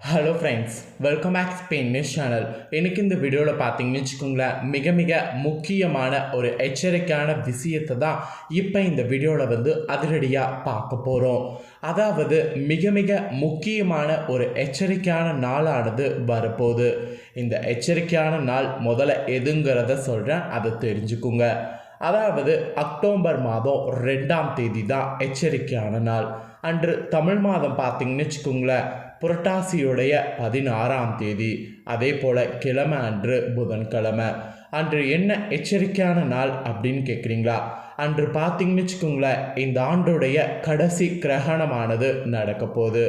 Hello friends welcome back Spain news channel எனக்கு இந்த வீடியோவில் பார்த்தீங்கன்னு வச்சுக்கோங்களேன் மிக மிக முக்கியமான ஒரு எச்சரிக்கையான விஷயத்தை தான் இப்போ இந்த வீடியோவில் வந்து அதிரடியாக பார்க்க போகிறோம் அதாவது மிக மிக முக்கியமான ஒரு எச்சரிக்கையான நாளானது வரப்போகுது. இந்த எச்சரிக்கையான நாள் முதல்ல எதுங்கிறத சொல்கிறேன் அதை தெரிஞ்சுக்குங்க. அதாவது அக்டோபர் மாதம் ரெண்டாம் தேதி தான் எச்சரிக்கையான நாள். அன்று தமிழ் மாதம் பார்த்தீங்கன்னு வச்சுக்கோங்களேன் புரட்டாசியுடைய பதினாறாம் தேதி அதே போல் கிழமை அன்று புதன்கிழமை. அன்று என்ன எச்சரிக்கையான நாள் அப்படின்னு கேட்குறீங்களா அன்று பார்த்தீங்கன்னு வச்சுக்கோங்களேன் இந்த ஆண்டுடைய கடைசி கிரகணமானது நடக்க போகுது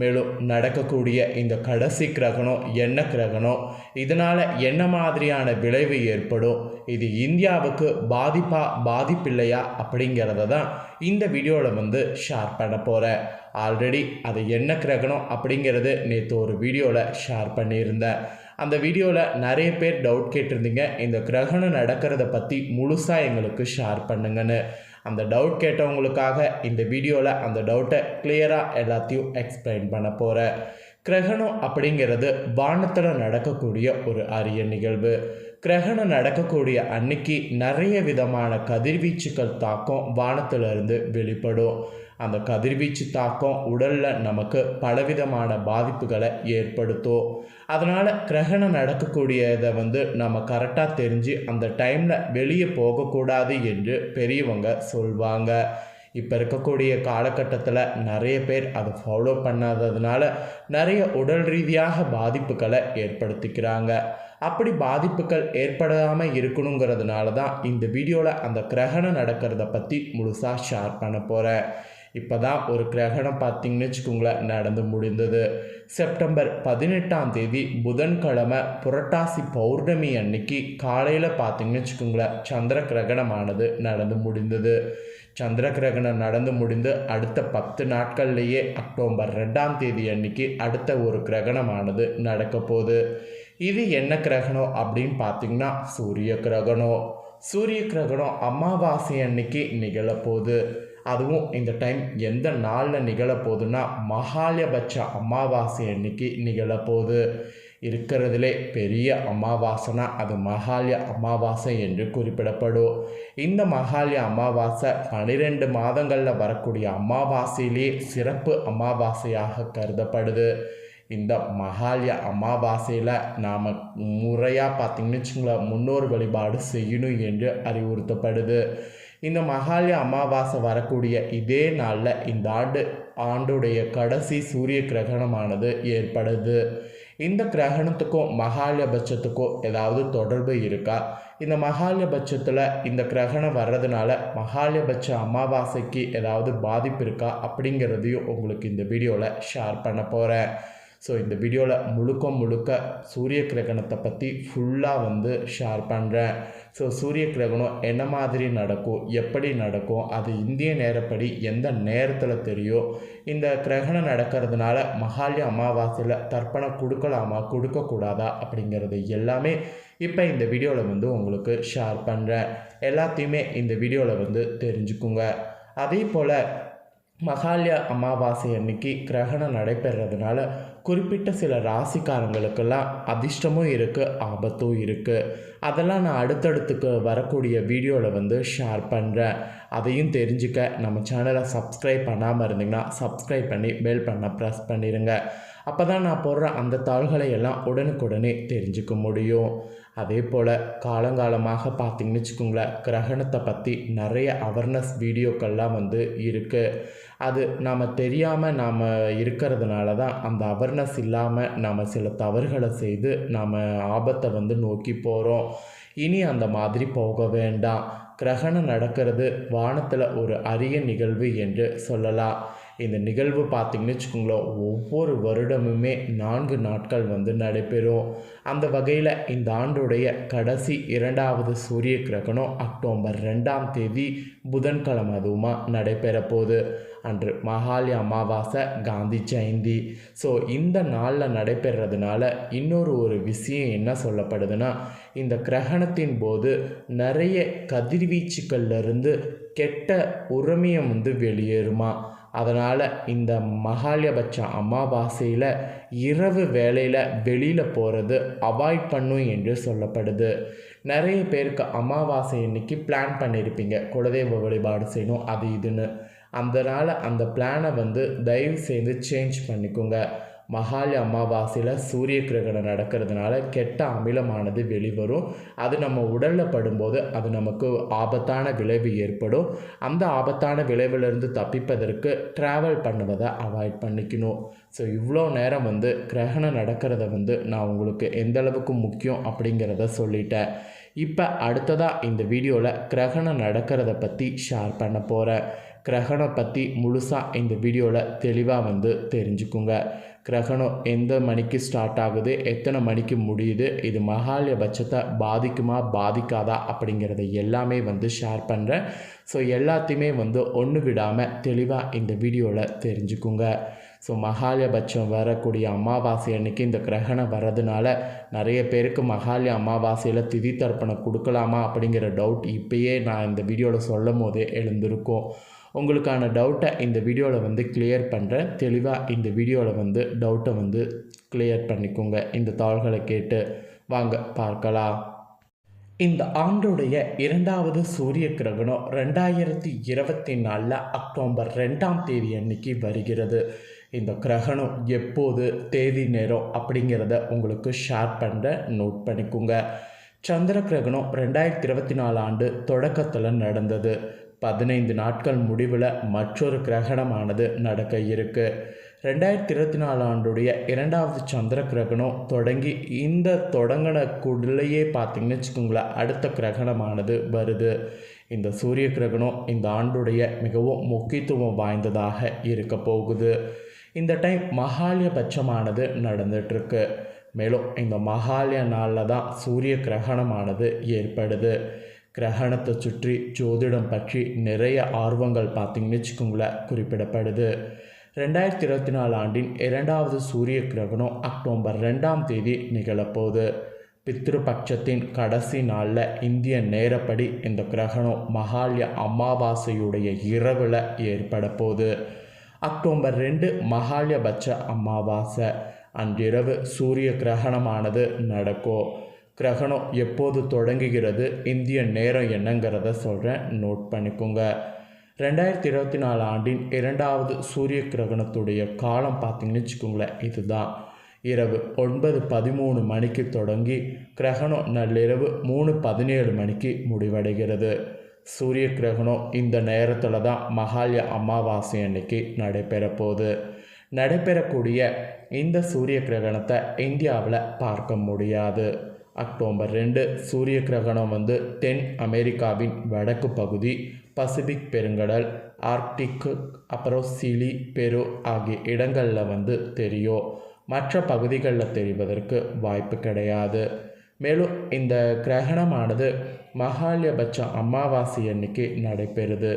மேலும் நடக்கக்கூடிய இந்த கடைசி கிரகணம் என்ன கிரகணம்? இதனால் என்ன மாதிரியான விளைவு ஏற்படும்? இது இந்தியாவுக்கு பாதிப்பா பாதிப்பில்லையா? அப்படிங்கிறத தான் இந்த வீடியோவில் வந்து ஷேர் பண்ண போகிறேன் ஆல்ரெடி அது என்ன கிரகணம் அப்படிங்கிறது நேற்று ஒரு வீடியோவில் ஷேர் பண்ணியிருந்தேன். அந்த வீடியோவில் நிறைய பேர் டவுட் கேட்டிருந்தீங்க. இந்த கிரகணம் நடக்கிறத பற்றி முழுசாக எங்களுக்கு ஷேர் பண்ணுங்கன்னு. அந்த டவுட் கேட்டவங்களுக்காக இந்த வீடியோவில் அந்த டவுட்டை கிளியராக எல்லாத்தையும் எக்ஸ்பிளைன் பண்ண போகிறேன் கிரகணம் அப்படிங்கிறது வானத்தில் நடக்கக்கூடிய ஒரு அரிய நிகழ்வு. கிரகணம் நடக்கக்கூடிய அன்னைக்கு நிறைய விதமான கதிர்வீச்சுக்கள் தாக்கம் வானத்திலிருந்து வெளிப்படும். அந்த கதிர்வீச்சு தாக்கம் உடலில் நமக்கு பலவிதமான பாதிப்புகளை ஏற்படுத்தும். அதனால் கிரகணம் நடக்கக்கூடியதை வந்து நம்ம கரெக்டாக தெரிஞ்சு அந்த டைமில் வெளியே போகக்கூடாது என்று பெரியவங்க சொல்வாங்க. இப்போ இருக்கக்கூடிய காலகட்டத்தில் நிறைய பேர் அதை ஃபாலோ பண்ணாததுனால நிறைய உடல் ரீதியாக பாதிப்புகளை ஏற்படுத்திக்கிறாங்க. அப்படி பாதிப்புகள் ஏற்படாமல் இருக்கணுங்கிறதுனால தான் இந்த வீடியோவில் அந்த கிரகணம் நடக்கிறத பற்றி முழுசாக ஷேர் பண்ண போகிறேன் இப்போ தான் ஒரு கிரகணம் பார்த்தீங்கன்னு வச்சுக்கோங்களேன் நடந்து முடிந்தது. செப்டம்பர் பதினெட்டாம் தேதி புதன்கிழமை புரட்டாசி பௌர்ணமி அன்னைக்கு காலையில் பார்த்தீங்கன்னு வச்சுக்கோங்களேன் சந்திர கிரகணமானது நடந்து முடிந்தது. சந்திர கிரகணம் நடந்து முடிந்து அடுத்த பத்து நாட்கள்லேயே அக்டோபர் ரெண்டாம் தேதி அன்னைக்கு அடுத்த ஒரு கிரகணமானது நடக்க போகுது. இது என்ன கிரகணம் அப்படின்னு பார்த்தீங்கன்னா சூரிய கிரகணம். சூரிய கிரகணம் அமாவாசை அன்னைக்கு நிகழப்போகுது. அதுவும் இந்த டைம் எந்த நாளில் நிகழப்போகுதுன்னா மகாலயபட்ச அமாவாசை அன்னைக்கு நிகழப்போகுது. இருக்கிறதுலே பெரிய அமாவாசைனா அது மகாலய அமாவாசை என்று குறிப்பிடப்படும். இந்த மகாலய அமாவாசை பனிரெண்டு மாதங்களில் வரக்கூடிய அமாவாசையிலே சிறப்பு அமாவாசையாக கருதப்படுது. இந்த மகாலய அமாவாசையில் நாம் முறையாக பார்த்திங்கன்னு வச்சுங்களேன் முன்னோர் வழிபாடு செய்யணும் என்று அறிவுறுத்தப்படுது. இந்த மகாலய அமாவாசை வரக்கூடிய இதே நாளில் இந்த ஆண்டு ஆண்டுடைய கடைசி சூரிய கிரகணமானது ஏற்படுது. இந்த கிரகணத்துக்கும் மகாலயபட்சத்துக்கும் ஏதாவது தொடர்பு இருக்கா? இந்த மகாலயபட்சத்தில் இந்த கிரகணம் வர்றதுனால மகாலயபட்ச அமாவாசைக்கு ஏதாவது பாதிப்பு இருக்கா? அப்படிங்கிறதையும் உங்களுக்கு இந்த வீடியோவில் ஷேர் பண்ண போகிறேன் ஸோ இந்த வீடியோவில் முழுக்க முழுக்க சூரிய கிரகணத்தை பற்றி ஃபுல்லாக வந்து ஷேர் பண்ணுறேன் ஸோ சூரிய கிரகணம் என்ன மாதிரி நடக்கும் எப்படி நடக்கும் அது இந்திய நேரப்படி எந்த நேரத்தில் தெரியும் இந்த கிரகணம் நடக்கிறதுனால மகாலி அமாவாசையில் தர்ப்பணம் கொடுக்கலாமா கொடுக்கக்கூடாதா அப்படிங்கிறது எல்லாமே இப்போ இந்த வீடியோவில் வந்து உங்களுக்கு ஷேர் பண்ணுறேன் எல்லாத்தையுமே இந்த வீடியோவில் வந்து தெரிஞ்சுக்குங்க. அதே போல் மகாலய அமாவாசை அன்னைக்கு கிரகணம் நடைபெறதுனால குறிப்பிட்ட சில ராசிக்காரங்களுக்கெல்லாம் அதிர்ஷ்டமும் இருக்குது ஆபத்தும் இருக்குது அதெல்லாம் நான் அடுத்தடுத்துக்கு வரக்கூடிய வீடியோவில் வந்து ஷேர் பண்ணுறேன் அதையும் தெரிஞ்சுக்க நம்ம சேனலை சப்ஸ்கிரைப் பண்ணாமல் இருந்தீங்கன்னா சப்ஸ்கிரைப் பண்ணி பெல் பண்ண ப்ரெஸ் பண்ணிடுங்க அப்போ தான் நான் போடுற அந்த தாள்களை எல்லாம் உடனுக்குடனே தெரிஞ்சுக்க முடியும். அதே போல் காலங்காலமாக பார்த்திங்கன்னு வச்சுக்கோங்களேன் கிரகணத்தை பற்றி நிறைய அவேர்னஸ் வீடியோக்கள்லாம் வந்து இருக்குது அது நாம் தெரியாமல் நாம் இருக்கிறதுனால தான் அந்த அவேர்னஸ் இல்லாமல் நாம் சில தவறுகளை செய்து நாம் ஆபத்தை வந்து நோக்கி போகிறோம் இனி அந்த மாதிரி போக வேண்டாம். கிரகணம் நடக்கிறது வானத்தில் ஒரு அரிய நிகழ்வு என்று சொல்லலாம். இந்த நிகழ்வு பார்த்திங்கன்னு வச்சுக்கோங்களேன் ஒவ்வொரு வருடமுமே நான்கு நாட்கள் வந்து நடைபெறும். அந்த வகையில் இந்த ஆண்டுடைய கடைசி இரண்டாவது சூரிய கிரகணம் அக்டோபர் ரெண்டாம் தேதி புதன்கிழமை அதுவுமா நடைபெற போகுது. அன்று மகாலி அமாவாசை காந்தி ஜெயந்தி. ஸோ இந்த நாளில் நடைபெறதுனால இன்னொரு ஒரு விஷயம் என்ன சொல்லப்படுதுன்னா இந்த கிரகணத்தின் போது நிறைய கதிர்வீச்சுக்கள்லேருந்து கெட்ட உரமியம் வந்து வெளியேறுமா. அதனால் இந்த மகாலயபட்ச அமாவாசையில் இரவு வேலையில் வெளியில் போகிறது அவாய்ட் பண்ணும் என்று சொல்லப்படுது. நிறைய பேருக்கு அமாவாசை அன்னைக்கு பிளான் பண்ணியிருப்பீங்க குலதெய்வ வழிபாடு செய்யணும் அது இதுன்னு. அதனால் அந்த பிளானை வந்து தயவு செய்து சேஞ்ச் பண்ணிக்கோங்க. மகாலி அமாவாசையில் சூரிய கிரகணம் நடக்கிறதுனால கெட்ட அமிலமானது வெளிவரும். அது நம்ம உடலில் படும்போது அது நமக்கு ஆபத்தான விளைவு ஏற்படும். அந்த ஆபத்தான விளைவிலிருந்து தப்பிப்பதற்கு ட்ராவல் பண்ணுவதை அவாய்ட் பண்ணிக்கணும். ஸோ இவ்வளோ நேரம் வந்து கிரகணம் நடக்கிறத வந்து நான் உங்களுக்கு எந்த அளவுக்கு முக்கியம் அப்படிங்கிறத சொல்லிட்டேன். இப்போ அடுத்ததாக இந்த வீடியோவில் கிரகணம் நடக்கிறத பற்றி ஷேர் பண்ண போகிறேன் கிரகணம் பற்றி முழுசாக இந்த வீடியோவில் தெளிவாக வந்து தெரிஞ்சுக்குங்க. கிரகணம் எந்த மணிக்கு ஸ்டார்ட் ஆகுது எத்தனை மணிக்கு முடியுது இது மகாலயபட்சத்தை பாதிக்குமா பாதிக்காதா அப்படிங்கிறத எல்லாமே வந்து ஷேர் பண்ணுறேன் ஸோ எல்லாத்தையுமே வந்து ஒன்று விடாமல் தெளிவாக இந்த வீடியோவில் தெரிஞ்சுக்குங்க. ஸோ மகாலயபட்சம் வரக்கூடிய அமாவாசை அன்னைக்கு இந்த கிரகணம் வர்றதுனால நிறைய பேருக்கு மகாலய அமாவாசையில் திதி தர்ப்பணம் கொடுக்கலாமா அப்படிங்கிற டவுட் இப்பயே நான் இந்த வீடியோவில் சொல்லும் போதே எழுந்திருக்கும். உங்களுக்கான டவுட்டை இந்த வீடியோவில் வந்து கிளியர் பண்ணுறேன் தெளிவாக இந்த வீடியோவில் வந்து டவுட்டை வந்து கிளியர் பண்ணிக்கோங்க. இந்த தாள்களை கேட்டு வாங்க பார்க்கலாம். இந்த ஆண்டுடைய இரண்டாவது சூரிய கிரகணம் ரெண்டாயிரத்தி இருபத்தி நாலில் அக்டோபர் ரெண்டாம் தேதி அன்னைக்கு வருகிறது. இந்த கிரகணம் எப்போது தேதி நேரம் அப்படிங்கிறத உங்களுக்கு ஷேர் பண்ணுற நோட் பண்ணிக்கோங்க. சந்திர கிரகணம் ரெண்டாயிரத்தி இருபத்தி நாலு ஆண்டு தொடக்கத்தில் நடந்தது. பதினைந்து நாட்கள் முடிவில் மற்றொரு கிரகணமானது நடக்க இருக்கு. ரெண்டாயிரத்தி இருபத்தி நாலு ஆண்டுடைய இரண்டாவது சந்திர கிரகணம் தொடங்கி இந்த தொடங்கினக்குள்ளேயே பார்த்தீங்கன்னு வச்சுக்கோங்களேன் அடுத்த கிரகணமானது வருது. இந்த சூரிய கிரகணம் இந்த ஆண்டுடைய மிகவும் முக்கியத்துவம் வாய்ந்ததாக இருக்க போகுது. இந்த டைம் மகாலயபட்சமானது நடந்துகிட்ருக்கு மேலும் இந்த மகாலய நாளில் தான் சூரிய கிரகணமானது ஏற்படுது. கிரகணத்தை சுற்றி ஜோதிடம் பற்றி நிறைய ஆர்வங்கள் பார்த்திங்கன்னு வச்சுக்கோங்களேன் குறிப்பிடப்படுது. ரெண்டாயிரத்தி இருபத்தி நாலு ஆண்டின் இரண்டாவது சூரிய கிரகணம் அக்டோபர் ரெண்டாம் தேதி நிகழப்போகுது. பித்ருபட்சத்தின் கடைசி நாளில் இந்திய நேரப்படி இந்த கிரகணம் மகாலய அமாவாசையுடைய இரவில் ஏற்பட போகுது. அக்டோபர் ரெண்டு மகாலயபட்ச அமாவாசை. அன்றிரவு சூரிய கிரகணமானது நடக்கும். கிரகணம் எப்போது தொடங்குகிறது? இந்திய நேரம் என்னங்கிறத சொல்கிறேன் நோட் பண்ணிக்கோங்க. ரெண்டாயிரத்தி இருபத்தி நாலு ஆண்டின் இரண்டாவது சூரிய கிரகணத்துடைய காலம் பார்த்திங்கன்னு வச்சுக்கோங்களேன். இதுதான். இரவு ஒன்பது பதிமூணு மணிக்கு தொடங்கி கிரகணம் நள்ளிரவு மூணு பதினேழு மணிக்கு முடிவடைகிறது. சூரிய கிரகணம் இந்த நேரத்தில் தான் மகாலய அமாவாசை அன்னைக்கு நடைபெற போகுது. நடைபெறக்கூடிய இந்த சூரிய கிரகணத்தை இந்தியாவில் பார்க்க முடியாது. அக்டோபர் ரெண்டு சூரிய கிரகணம் வந்து தென் அமெரிக்காவின் வடக்கு பகுதி பசிபிக் பெருங்கடல் ஆர்க்டிக் அப்புறம் சிலி பெரு ஆகிய இடங்களில் வந்து தெரியும். மற்ற பகுதிகளில் தெரிவதற்கு வாய்ப்பு கிடையாது. மேலும் இந்த கிரகணமானது மகாலயபட்ச அமாவாசை அன்னைக்கு நடைபெறுது.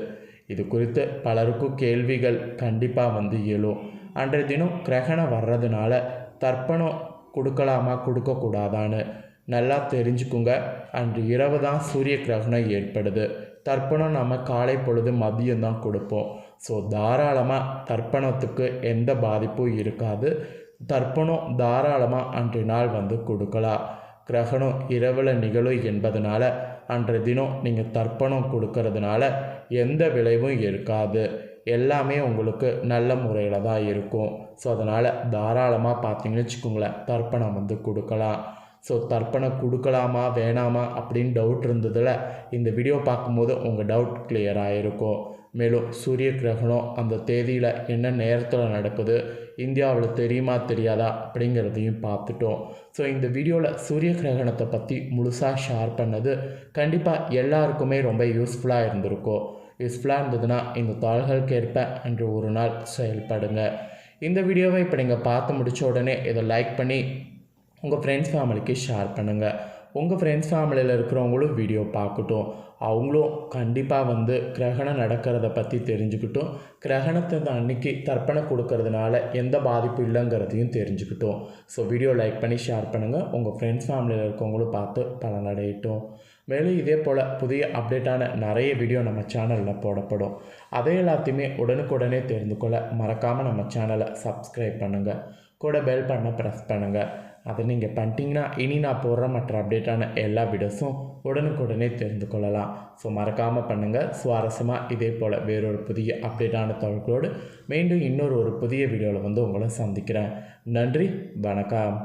இது குறித்து பலருக்கும் கேள்விகள் கண்டிப்பாக வந்து இயலும் அன்றைய தினம் கிரகணம் வர்றதுனால தர்ப்பணம் கொடுக்கலாமா கொடுக்கக்கூடாதான்னு நல்லா தெரிஞ்சுக்குங்க. அன்று இரவு தான் சூரிய கிரகணம் ஏற்படுது. தர்ப்பணம் நம்ம காலை பொழுது மதியம் தான் கொடுப்போம். ஸோ தாராளமாக தர்ப்பணத்துக்கு எந்த பாதிப்பும் இருக்காது. தர்ப்பணம் தாராளமாக அன்றைய நாள் வந்து கொடுக்கலாம். கிரகணம் இரவில் நிகழும் என்பதனால அன்றைய தினம் நீங்கள் தர்ப்பணம் கொடுக்கறதுனால எந்த விளைவும் இருக்காது. எல்லாமே உங்களுக்கு நல்ல முறையில் தான் இருக்கும். ஸோ அதனால் தாராளமாக பார்த்தீங்கன்னு வச்சுக்கோங்களேன் தர்ப்பணம் வந்து கொடுக்கலாம். ஸோ தர்ப்பணம் கொடுக்கலாமா வேணாமா அப்படின்னு டவுட் இருந்ததில் இந்த வீடியோ பார்க்கும்போது உங்கள் டவுட் கிளியர் ஆகிருக்கும் மேலும் சூரிய கிரகணம் அந்த தேதியில் என்ன நேரத்தில் நடக்குது இந்தியாவில் தெரியுமா தெரியாதா அப்படிங்கிறதையும் பார்த்துட்டோம். ஸோ இந்த வீடியோவில் சூரிய கிரகணத்தை பற்றி முழுசாக ஷேர் பண்ணது கண்டிப்பாக எல்லாருக்குமே ரொம்ப யூஸ்ஃபுல்லாக இருந்திருக்கும். யூஸ்ஃபுல்லாக இருந்ததுன்னா இந்த தாள்களுக்கு ஏற்ப அன்று ஒரு நாள் செயல்படுங்க. இந்த வீடியோவை இப்போ நீங்கள் பார்த்து முடித்த உடனே இதை லைக் பண்ணி உங்கள் ஃப்ரெண்ட்ஸ் ஃபேமிலிக்கு ஷேர் பண்ணுங்கள் உங்கள் ஃப்ரெண்ட்ஸ் ஃபேமிலியில் இருக்கிறவங்களும் வீடியோ பார்க்கட்டும். அவங்களும் கண்டிப்பாக வந்து கிரகணம் நடக்கிறத பற்றி தெரிஞ்சுக்கிட்டும். கிரகணத்தை அன்னைக்கு தர்ப்பணம் கொடுக்கறதுனால எந்த பாதிப்பும் இல்லைங்கிறதையும் தெரிஞ்சுக்கிட்டோம். ஸோ வீடியோ லைக் பண்ணி ஷேர் பண்ணுங்கள் உங்கள் ஃப்ரெண்ட்ஸ் ஃபேமிலியில் இருக்கவங்களும் பார்த்து பலனடையட்டும் மேலும் இதே போல் புதிய அப்டேட்டான நிறைய வீடியோ நம்ம சேனலில் போடப்படும். அதை எல்லாத்தையுமே உடனுக்குடனே தெரிந்து கொள்ள மறக்காமல் நம்ம சேனலை சப்ஸ்கிரைப் பண்ணுங்கள் கூட பெல் பண்ண ப்ரெஸ் பண்ணுங்கள் அதை நீங்கள் பண்ணிட்டீங்கன்னா இனி நான் போடுற மற்ற அப்டேட்டான எல்லா வீடியோஸும் உடனுக்குடனே தெரிந்து கொள்ளலாம். ஸோ மறக்காமல் பண்ணுங்கள் சுவாரஸ்யமாக இதே போல் வேறொரு புதிய அப்டேட்டான தகவல்களோடு மீண்டும் இன்னொரு ஒரு புதிய வீடியோவில் வந்து உங்களை சந்திக்கிறேன். நன்றி வணக்கம்.